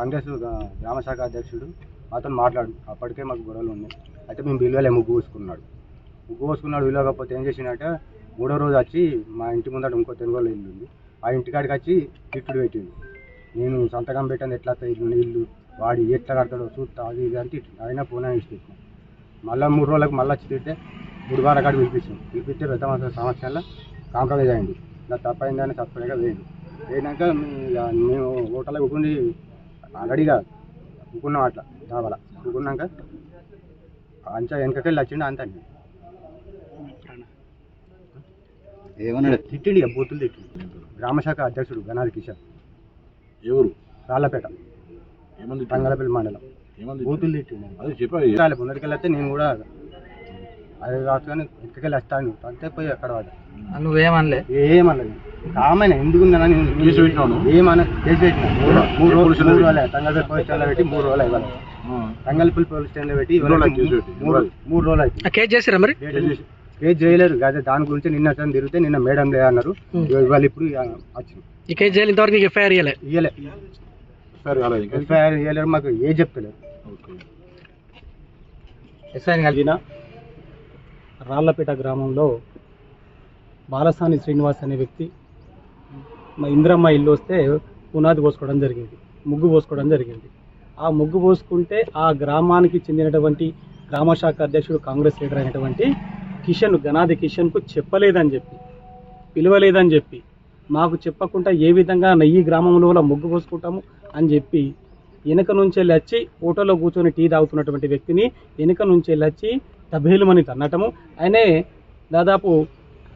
కాంగ్రెస్ గ్రామశాఖ గ్రామ శాఖ అధ్యక్షుడు. అతను మాట్లాడు అప్పటికే మాకు గొడవలు ఉన్నాయి. అయితే మేము బిల్వలే ముగ్గు పోసుకున్నాడు ముగ్గు పోసుకున్నాడు విలువకపోతే ఏం చేసిందంటే మూడో రోజు వచ్చి మా ఇంటి ముందట ఇంకో తెలుగులో ఇల్లు ఉంది. ఆ ఇంటికాడికి వచ్చి తిట్టుడు పెట్టింది నేను సంతకం పెట్టాను ఎట్లా ఇల్లు ఇల్లు వాడు ఎట్లా కడతాడో చూస్తా అది ఇది అని తిట్టింది అయినా పూనా ఇచ్చి మళ్ళీ మూడు రోజులకు మళ్ళీ వచ్చి తిట్టే మూడు వారాల కాడికి పిలిపించింది పిలిపిస్తే పెద్ద మనుషుల సమస్యల్లో కాంప్రమైజ్ అయింది. ఇలా తప్పైందని తప్పలేక వేయండి వేయినాక మేము హోటల్లో కూర్చుని ఆల్రెడీగా కూకున్నాం అట్లా దావల. కూకున్నాక అంచా వెనకకెళ్ళి వచ్చిండు అంత ఏమన్నాడు? తిట్టిండి ఇక బూతులు తిట్టిండు. గ్రామశాఖ అధ్యక్షుడు గనాది కిషన్. ఎవరు? రాళ్ళపేట ఏమంది తంగలపల్లి మండలం. ఏమంది బూతులు తిట్టిండు? అదే చెప్పాలి. రాలే ముందరికి వెళ్తే నేను కూడా అది రాసుకొని వెనకకెళ్ళి వస్తాను అంతే పోయి అక్కడ వాడు. నువ్వేమనలే? ఏమన్నది కామైన ఎందుకు కేసు పెట్టినావు నువ్వు? ఏమన్నా కేసు పెట్టిన? మూడు రోజులు మూడు రోజులే. తంగల్పల్లి పోలీస్ స్టేషన్లో పెట్టి మూడు రోజులు ఇవ్వాలి తంగల్పల్లి పోలీస్ స్టేషన్లో పెట్టి కేసు? మూడు మూడు రోజులు అయితే కేసు చేసిరా మరి? కేసు చేయలేరు అదే దాని గురించి నిన్న అతను తిరిగితే నిన్న మేడం లే అన్నారు. ఇవాళ ఇప్పుడు వచ్చింది. ఈ కేసు చేయాలి ఇంతవరకు ఎఫ్ఐఆర్ ఇవ్వలే ఎఫ్ఐఆర్ ఇయ్యలేరు మాకు ఏ చెప్తలేరు ఓకే. ఎస్ఐని కలిగిన రాళ్ళపేట గ్రామంలో బాలసాని శ్రీనివాస్ అనే వ్యక్తి మా ఇంద్రమ్మ ఇల్లు వస్తే పునాది పోసుకోవడం జరిగింది ముగ్గు పోసుకోవడం జరిగింది. ఆ ముగ్గు పోసుకుంటే ఆ గ్రామానికి చెందినటువంటి గ్రామశాఖ అధ్యక్షుడు కాంగ్రెస్ లీడర్ అయినటువంటి కిషన్ గనాది కిషన్కు చెప్పలేదని చెప్పి పిలవలేదని చెప్పి మాకు చెప్పకుండా ఏ విధంగా ఈ గ్రామంలో ముగ్గు పోసుకుంటాము అని చెప్పి వెనుక నుంచి వెళ్ళి వచ్చి ఫోటోలో కూర్చొని టీ తాగుతున్నటువంటి వ్యక్తిని వెనుక నుంచి వెళ్ళి వచ్చి తబేలుమని తన్నటము. ఆయనే దాదాపు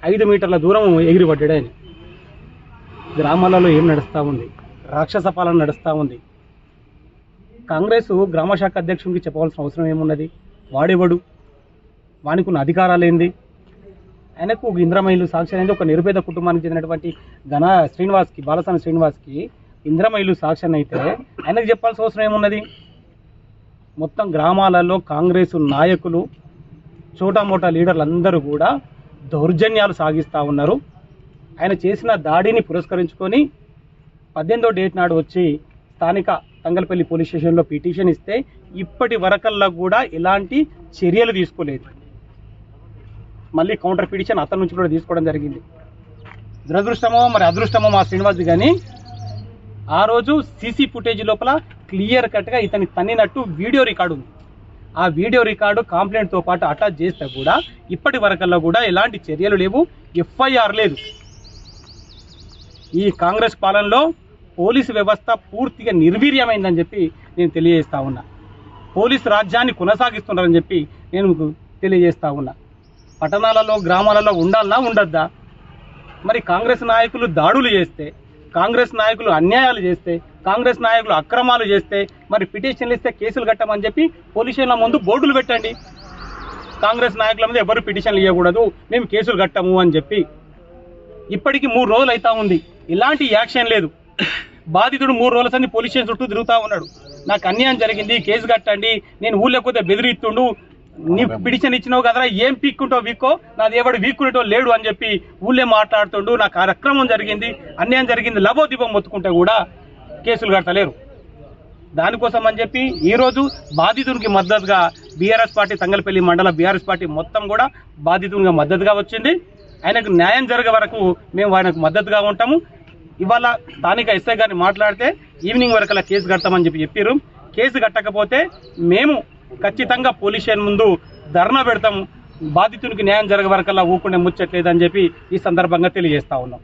ఐదు మీటర్ల దూరం ఎగిరిపడ్డాడు ఆయన. గ్రామాలలో ఏం నడుస్తూ ఉంది? రాక్షస పాలన నడుస్తూ ఉంది. కాంగ్రెస్ గ్రామశాఖ అధ్యక్షునికి చెప్పవలసిన అవసరం ఏమున్నది? వాడేవాడు? వానికి ఉన్న అధికారాలు ఏంది? ఆయనకు ఒక ఇంద్రమైలు సాక్షి అనేది ఒక నిరుపేద కుటుంబానికి చెందినటువంటి ఘన శ్రీనివాస్కి బాలసాని శ్రీనివాస్కి ఇంద్రమైలు సాక్షి అయితే ఆయనకు చెప్పాల్సిన అవసరం ఏమున్నది? మొత్తం గ్రామాలలో కాంగ్రెస్ నాయకులు చోటామోటా లీడర్లు అందరూ కూడా దౌర్జన్యాలు సాగిస్తూ ఉన్నారు. ఆయన చేసిన దాడిని పురస్కరించుకొని పద్దెనిమిదో డేట్ నాడు వచ్చి స్థానిక తంగలపల్లి పోలీస్ స్టేషన్లో పిటిషన్ ఇస్తే ఇప్పటి వరకల్లా కూడా ఎలాంటి చర్యలు తీసుకోలేదు. మళ్ళీ కౌంటర్ పిటిషన్ అతని నుంచి కూడా తీసుకోవడం జరిగింది. దురదృష్టమో మరి అదృష్టమో మా శ్రీనివాస్ కానీ ఆ రోజు సీసీ ఫుటేజ్ లోపల క్లియర్ కట్గా ఇతని తన్నినట్టు వీడియో రికార్డు ఉంది. ఆ వీడియో రికార్డు కంప్లైంట్తో పాటు అటాచ్ చేస్తే కూడా ఇప్పటి వరకల్లా కూడా ఎలాంటి చర్యలు లేవు. ఎఫ్ఐఆర్ లేదు. ఈ కాంగ్రెస్ పాలనలో పోలీసు వ్యవస్థ పూర్తిగా నిర్వీర్యమైందని చెప్పి నేను తెలియజేస్తా ఉన్నా. పోలీసు రాజ్యాన్ని కొనసాగిస్తున్నారని చెప్పి నేను మీకు తెలియజేస్తా ఉన్నా. పట్టణాలలో గ్రామాలలో ఉండాలన్నా ఉండద్దా? మరి కాంగ్రెస్ నాయకులు దాడులు చేస్తే కాంగ్రెస్ నాయకులు అన్యాయాలు చేస్తే కాంగ్రెస్ నాయకులు అక్రమాలు చేస్తే మరి పిటిషన్లు ఇస్తే కేసులు కట్టమని చెప్పి పొలిషన్ల ముందు బోర్డులు పెట్టండి. కాంగ్రెస్ నాయకుల మీద ఎవరు పిటిషన్లు ఇవ్వకూడదు మేము కేసులు కట్టము అని చెప్పి. ఇప్పటికి మూడు రోజులు అవుతా ఉంది. ఇలాంటి యాక్షన్ లేదు. బాధితుడు మూడు రోజుల సంది పోలీస్ స్టేషన్ చుట్టూ తిరుగుతూ ఉన్నాడు. నాకు అన్యాయం జరిగింది కేసు కట్టండి నేను ఊళ్ళో పోతే బెదిరిస్తుండు నీ పిటిషన్ ఇచ్చినావు కదరా ఏం పీక్కుంటావు వీక్కో? నాది ఎవడు వీక్కునేటో లేడు అని చెప్పి ఊళ్ళే మాట్లాడుతుండు. నాకు ఆ అక్రమం జరిగింది అన్యాయం జరిగింది లబోదీపం మొత్తుకుంటే కూడా కేసులు కట్టలేరు దానికోసం అని చెప్పి ఈరోజు బాధితునికి మద్దతుగా బీఆర్ఎస్ పార్టీ తంగలపల్లి మండల బీఆర్ఎస్ పార్టీ మొత్తం కూడా బాధితునిగా మద్దతుగా వచ్చింది. ఆయనకు న్యాయం జరిగే వరకు మేము ఆయనకు మద్దతుగా ఉంటాము. ఇవాళ స్థానిక ఎస్ఐ గారిని మాట్లాడితే ఈవినింగ్ వరకు అలా కేసు కడతామని చెప్పి చెప్పారు కేసు కట్టకపోతే మేము ఖచ్చితంగా పోలీస్ స్టేషన్ ముందు ధర్నా పెడతాం. బాధితునికి న్యాయం జరగవరకల్లా వరకల్లా ముచ్చట్లేదని చెప్పి ఈ సందర్భంగా తెలియజేస్తా ఉన్నాం.